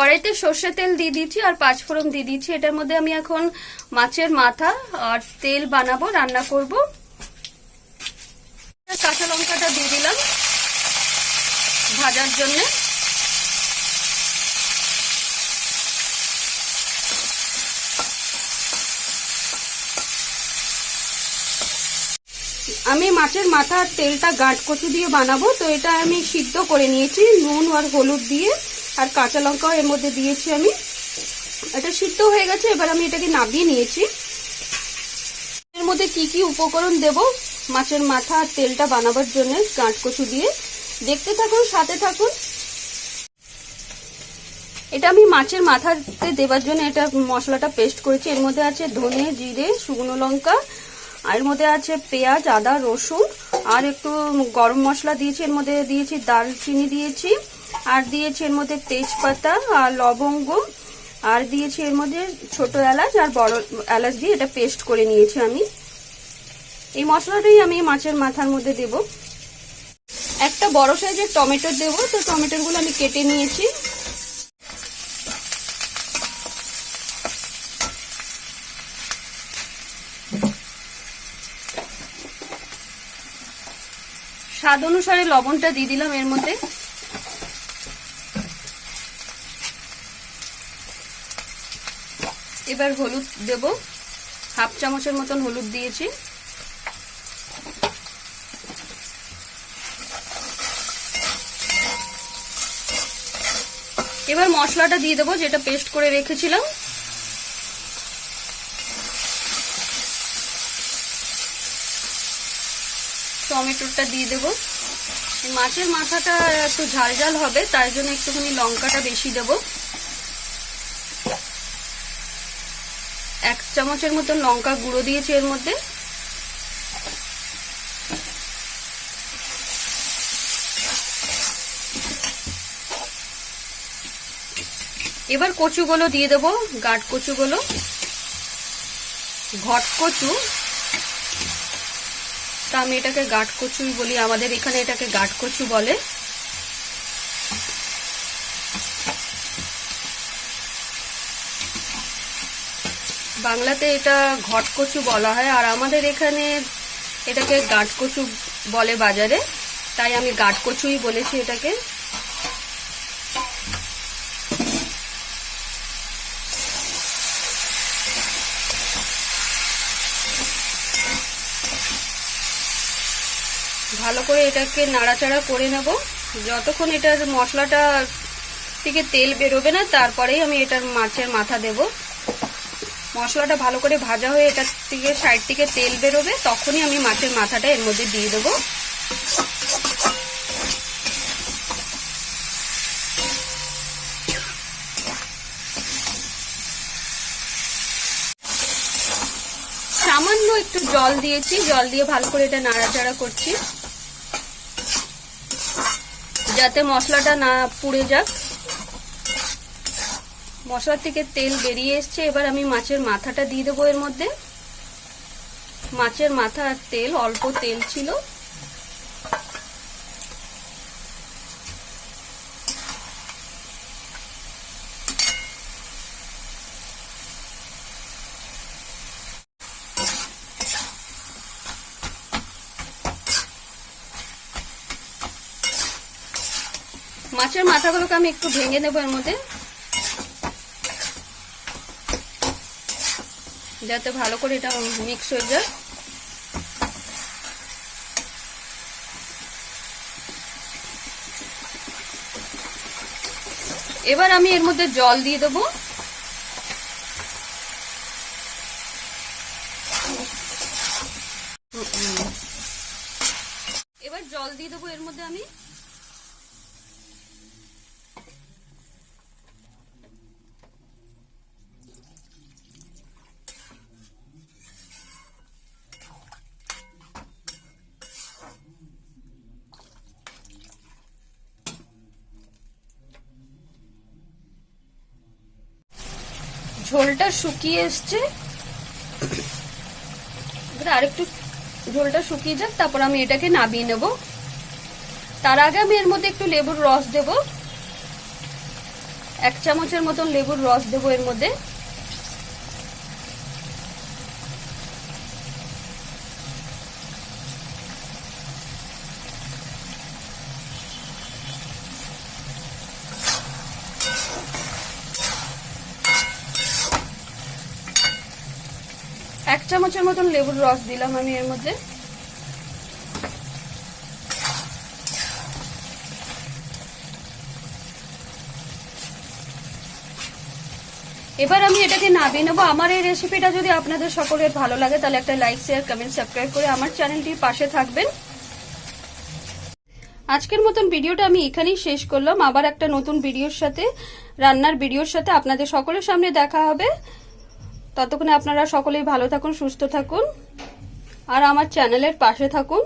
কড়াইতে সর্ষে তেল দিয়ে দিয়েছি আর পাঁচফোড়ন দিয়ে দিয়েছি। এটার মধ্যে আমি এখন মাছের মাথা আর তেল বানাবো, রান্না করব। কাঁচা লঙ্কাটা দিয়ে দিলাম ভাজার জন্যে। আমি মাছের মাথা আর তেলটা গাঁট কচু দিয়ে বানাবো, তো এটা আমি সিদ্ধ করে নিয়েছি, নুন আর হলুদ দিয়ে। আর কাঁচা লঙ্কাও এর মধ্যে দিয়েছি আমি। এটা সিদ্ধ হয়ে গেছে, এবার আমি এটাকে নাবিয়ে নিয়েছি। এর মধ্যে কি কি উপকরণ দেব? মাছের মাথা আর তেলটা বানাবার জন্য গাঁট কচু দিয়ে। দেখতে থাকুন, সাথে থাকুন। এটা আমি মাছের মাথাতে দেবার জন্য এটা মশলাটা পেস্ট করেছি। এর মধ্যে আছে ধনে, জিরে, শুকনো লঙ্কা। আর এর মধ্যে আছে পেঁয়াজ, আদা, রসুন। আর একটু গরম মশলা দিয়েছি, এর মধ্যে দিয়েছি দারচিনি দিয়েছি। আর দিয়েছি এর মধ্যে তেজপাতা আর লবঙ্গ। আর দিয়েছি এর মধ্যে ছোট এলাচ আর বড় এলাচ দিয়ে এটা পেস্ট করে নিয়েছি আমি। এই মশলাটাই আমি মাছের মাথার মধ্যে দেব। একটা বড় সাইজের টমেটো দেব, তো টমেটোগুলো আমি কেটে নিয়েছি। স্বাদ অনুসারে লবণটা দিয়ে দিলাম এর মধ্যে। এবার হলুদ দেব। হাফ চামচের মতন হলুদ দিয়েছি। এবার মশলাটা দিয়ে দেবো, যেটা পেস্ট করে রেখেছিলাম। টমেটোটা দিয়ে দেব। মাছের মাথাটা একটু ঝাল ঝাল হবে, তার জন্য একটুখানি লঙ্কাটা বেশি দেব। এক চামচের মতো লঙ্কা গুঁড়ো দিয়েছি এর মধ্যে। এবার কচুগুলো দিয়ে দেবো গাট কচুগুলো। ঘট কচু। তা আমি এটাকে গাট কচুই বলি, আমাদের এখানে এটাকে গাট কচু বলে। বাংলাতে এটা ঘট কচু বলা হয়, আর আমাদের এখানে এটাকে গাট কচু বলে বাজারে। তাই আমি গাট কচুই বলেছি এটাকে। ভালো করে এটাকে নাড়াচাড়া করে নেব। যতক্ষণ এটার মশলাটা থেকে তেল বেরোবে না, তারপরেই আমি এটার মাছের মাথা দেব। মশলাটা ভালো করে ভাজা হয়ে এটার থেকে সাইড থেকে তেল বেরোবে, তখনই আমি মাছের মাথাটা এর মধ্যে দিয়ে দেবো। সামান্য একটু জল দিয়েছি, জল দিয়ে ভালো করে এটা নাড়াচাড়া করছি। যাতে মশলাটা না পুড়ে যাক। মশলা থেকে তেল বেরিয়ে এসছে। এবার আমি মাছের মাথাটা দিয়ে দেবো এর মধ্যে। মাছের মাথা আর তেল, অল্প তেল ছিল। মাছের মাথাগুলোকে আমি একটু ভেঙে নেব এর মধ্যে। যাতে ভালো করে এটা মিক্স হয়ে যায়। এবার আমি এর মধ্যে জল দিয়ে দেবো। এবার জল দিয়ে দেবো এর মধ্যে আমি ঝোলটা শুকিয়ে এসছে। এবারে আরেকটু ঝোলটা শুকিয়ে যাক, তারপর আমি এটাকে নাবিয়ে নেব। তার আগে আমি এর মধ্যে একটু লেবুর রস দেব। এক চামচের মতন লেবুর রস দেব এর মধ্যে। এক চামচের মতন লেবুর রস দিলাম আমি এর মধ্যে। এবার আমি এটাকে নামিয়ে নেব। আমার এই রেসিপিটা যদি আপনাদের সকলের ভালো লাগে, তাহলে একটা লাইক শেয়ার কমেন্ট সাবস্ক্রাইব করে আমার চ্যানেলটির পাশে থাকবেন। আজকের মতন ভিডিওটা আমি এখানেই শেষ করলাম। আবার একটা নতুন ভিডিওর সাথে, রান্নার ভিডিওর সাথে আপনাদের সকলের সামনে দেখা হবে। ততক্ষণে আপনারা সকলেই ভালো থাকুন সুস্থ থাকুন। আর আমার চ্যানেলের পাশে থাকুন।